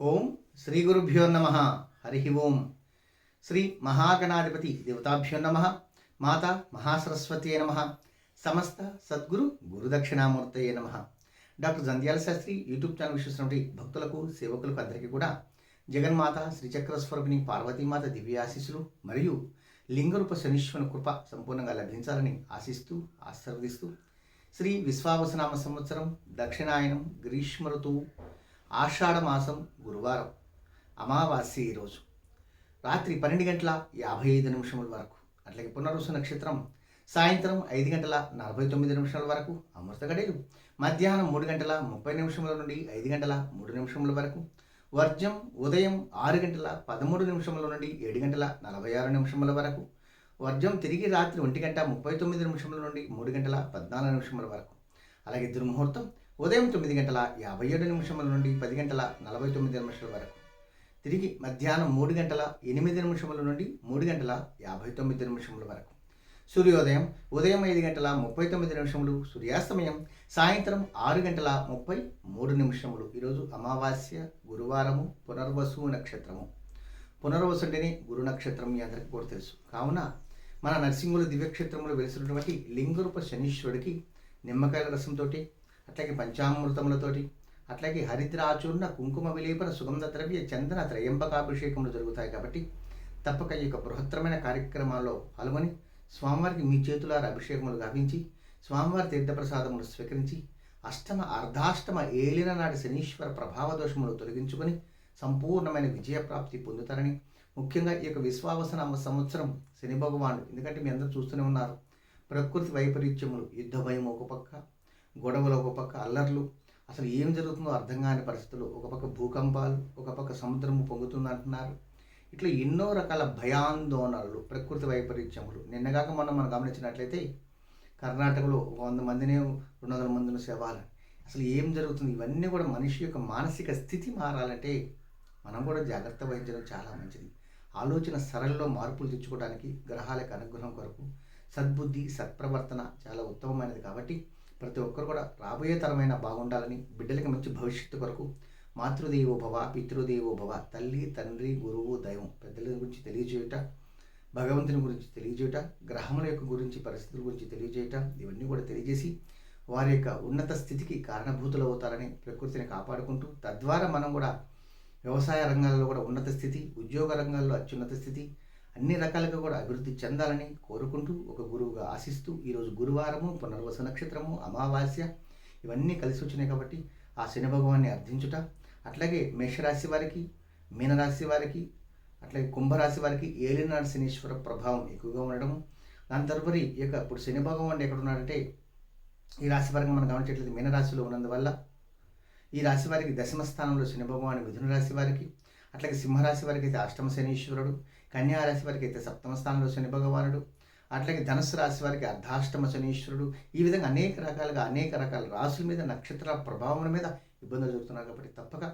ఓం శ్రీ గురుభ్యో నమ. హరి ఓం. శ్రీ మహాగణాధిపతి దేవతాభ్యో నమ. మాత మహాసరస్వతి నమ. సమస్త సద్గురు గురుదక్షిణామూర్తయే నమ. Doctor Jandhyala Shastri YouTube channel విశ్వసినటువంటి భక్తులకు సేవకులకు అందరికీ కూడా జగన్మాత శ్రీచక్ర స్వరూపిణి పార్వతీమాత దివ్యాశీస్సులు మరియు లింగరూప శనీశ్వరుని కృప సంపూర్ణంగా లభించాలని ఆశిస్తూ ఆశీర్వదిస్తూ శ్రీ విశ్వావసనామ సంవత్సరం దక్షిణాయనం గ్రీష్మ ఋతువు ఆషాఢ మాసం గురువారం అమావాస్య ఈరోజు రాత్రి పన్నెండు గంటల యాభై ఐదు నిమిషముల వరకు అట్లాగే పునరుసు నక్షత్రం సాయంత్రం ఐదు గంటల నలభై తొమ్మిది నిమిషాల వరకు అమృత గడియలు. మధ్యాహ్నం మూడు గంటల ముప్పై నిమిషముల నుండి ఐదు గంటల మూడు నిమిషముల వరకు వర్జం ఉదయం ఆరు గంటల పదమూడు నిమిషముల నుండి ఏడు గంటల నలభై ఆరు నిమిషముల వరకు వర్జం తిరిగి రాత్రి ఒంటి గంట ముప్పై తొమ్మిది నిమిషముల నుండి మూడు గంటల పద్నాలుగు నిమిషముల వరకు. అలాగే దుర్ముహూర్తం ఉదయం తొమ్మిది గంటల యాభై ఏడు నిమిషముల నుండి పది గంటల నలభై తొమ్మిది నిమిషాల వరకు. తిరిగి మధ్యాహ్నం మూడు గంటల ఎనిమిది నిమిషముల నుండి మూడు గంటల యాభై తొమ్మిది నిమిషముల వరకు. సూర్యోదయం ఉదయం ఐదు గంటల ముప్పై తొమ్మిది నిమిషములు సూర్యాస్తమయం సాయంత్రం ఆరు గంటల ముప్పై మూడు నిమిషములు. ఈరోజు అమావాస్య గురువారము పునర్వసు నక్షత్రము. పునర్వసు అంటేనే గురు నక్షత్రం మీ అందరికీ కూడా తెలుసు. కావున మన నరసింహుల దివ్యక్షేత్రంలో వెలిసినటువంటి లింగరూప శనీశ్వరుడికి నిమ్మకాయల రసంతో అట్లాగే పంచామృతములతోటి అట్లాగే హరిద్రాచూర్ణ కుంకుమ విలేపన సుగంధ ద్రవ్య చందన త్రయంబకాభిషేకములు జరుగుతాయి కాబట్టి తప్పక ఈ యొక్క బృహత్తరమైన కార్యక్రమాల్లో పాల్గొని స్వామివారికి మీ చేతులార అభిషేకములు గావించి స్వామివారి తీర్థప్రసాదములు స్వీకరించి అష్టమ అర్ధాష్టమ ఏలిన నాటి శనీశ్వర ప్రభావ దోషములు తొలగించుకొని సంపూర్ణమైన విజయప్రాప్తి పొందుతారని ముఖ్యంగా ఈ యొక్క విశ్వావసనామ సంవత్సరం శని భగవానుడు ఎందుకంటే మీ అందరూ చూస్తూనే ఉన్నారు ప్రకృతి వైపరీత్యములు యుద్ధ భయం ఒక పక్క గొడవలు ఒక పక్క అల్లర్లు. అసలు ఏం జరుగుతుందో అర్థం కాని పరిస్థితులు. ఒక పక్క భూకంపాలు ఒక పక్క సముద్రము పొంగుతుందంటున్నారు. ఇట్లా ఎన్నో రకాల భయాందోళనలు ప్రకృతి వైపరీత్యములు. నిన్నగాక మనం మనం గమనించినట్లయితే కర్ణాటకలో ఒక వంద మందిని రెండు వందల మందిని సేవాలి అసలు ఏం జరుగుతుంది? ఇవన్నీ కూడా మనిషి యొక్క మానసిక స్థితి మారాలంటే మనం కూడా జాగ్రత్త వహించడం చాలా మంచిది. ఆలోచన సరళలో మార్పులు తెచ్చుకోవడానికి గ్రహాల యొక్క అనుగ్రహం కొరకు సద్బుద్ధి సత్ప్రవర్తన చాలా ఉత్తమమైనది కాబట్టి ప్రతి ఒక్కరు కూడా రాబోయే తరమైన బాగుండాలని బిడ్డలకి మంచి భవిష్యత్తు కొరకు మాతృదేవో భవ పితృదేవో భవ తల్లి తండ్రి గురువు దైవం పెద్దల గురించి తెలియజేయుట భగవంతుని గురించి తెలియజేయుట గ్రహముల యొక్క గురించి పరిస్థితుల గురించి తెలియజేయుట ఇవన్నీ కూడా తెలియజేసి వారి యొక్క ఉన్నత స్థితికి కారణభూతులు అవుతారని ప్రకృతిని కాపాడుకుంటూ తద్వారా మనం కూడా వ్యవసాయ రంగాల్లో కూడా ఉన్నత స్థితి ఉద్యోగ రంగాల్లో అత్యున్నత స్థితి అన్ని రకాలుగా కూడా అభివృద్ధి చెందాలని కోరుకుంటూ ఒక గురువుగా ఆశిస్తూ ఈరోజు గురువారము పునర్వస నక్షత్రము అమావాస్య ఇవన్నీ కలిసి వచ్చినాయి కాబట్టి ఆ శని భగవాన్ని అర్థించుట అట్లాగే మేషరాశి వారికి మీనరాశి వారికి అట్లాగే కుంభరాశి వారికి ఏలినాడు శనీశ్వర ప్రభావం ఎక్కువగా ఉండడము. దాని తదుపరి ఇక యొక్క ఇప్పుడు శని భగవాన్ ఎక్కడ ఉన్నాడంటే ఈ రాశి వారికి మనం గమనించట్లేదు మీనరాశిలో ఉన్నందువల్ల ఈ రాశి వారికి దశమ స్థానంలో శని భగవాన్ మిథున రాశి వారికి అట్లాగే సింహరాశి వారికి అయితే అష్టమ శనీశ్వరుడు కన్యా రాశి వారికి అయితే సప్తమ స్థానంలో శని భగవానుడు అట్లాగే ధనుసు రాశి వారికి అర్ధాష్టమ శనీశ్వరుడు. ఈ విధంగా అనేక రకాలుగా అనేక రకాల రాశుల మీద నక్షత్ర ప్రభావం మీద ఇబ్బందులు జరుగుతున్నారు కాబట్టి తప్పక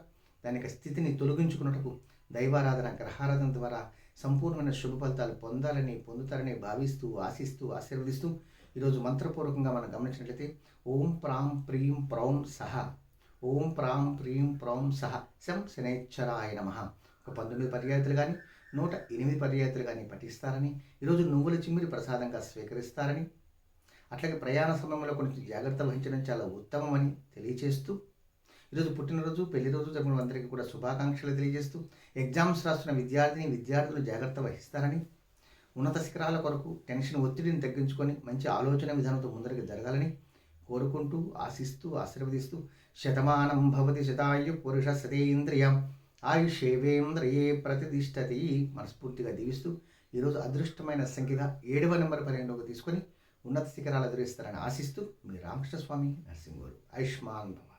దాని యొక్క స్థితిని తొలగించుకున్నట్టుకు దైవారాధన గ్రహారాధన ద్వారా సంపూర్ణమైన శుభ ఫలితాలు పొందాలని పొందుతారని భావిస్తూ ఆశిస్తూ ఆశీర్వదిస్తూ ఈరోజు మంత్రపూర్వకంగా మనం గమనించినట్లయితే ఓం ప్రాం ప్రీం ప్రౌం సహ ఓం ప్రాం ప్రీం ప్రౌం సహ శం శనేశ్వరాయ నమ. ఒక పంతొమ్మిది పర్యాయతులు కానీ నూట ఎనిమిది పర్యాయతులు కానీ పఠిస్తారని ఈరోజు నువ్వుల చిమ్మిరి ప్రసాదంగా స్వీకరిస్తారని అట్లాగే ప్రయాణ సమయంలో కొంచెం జాగ్రత్త వహించడం చాలా ఉత్తమమని తెలియజేస్తూ ఈరోజు పుట్టినరోజు పెళ్ళి రోజు జరిగిన అందరికీ కూడా శుభాకాంక్షలు తెలియజేస్తూ ఎగ్జామ్స్ రాస్తున్న విద్యార్థిని విద్యార్థులు జాగ్రత్త వహిస్తారని ఉన్నత శిఖరాల కొరకు టెన్షన్ ఒత్తిడిని తగ్గించుకొని మంచి ఆలోచన విధానంతో ముందరికి జరగాలని కోరుకుంటూ ఆశిస్తూ ఆశీర్వదిస్తూ శతమానం భవతి శతాయు పురుష సతేంద్రియం ఆయుషేవేంద్రయే ప్రతిష్టతి మనస్ఫూర్తిగా దీవిస్తూ ఈరోజు అదృష్టమైన సంఖ్యగా ఏడవ నెంబర్ పర్యంలోకి తీసుకొని ఉన్నత శిఖరాలు ఎదురిస్తారని ఆశిస్తూ మీ రామకృష్ణ స్వామి గారు ఆయుష్మాన్ భవ.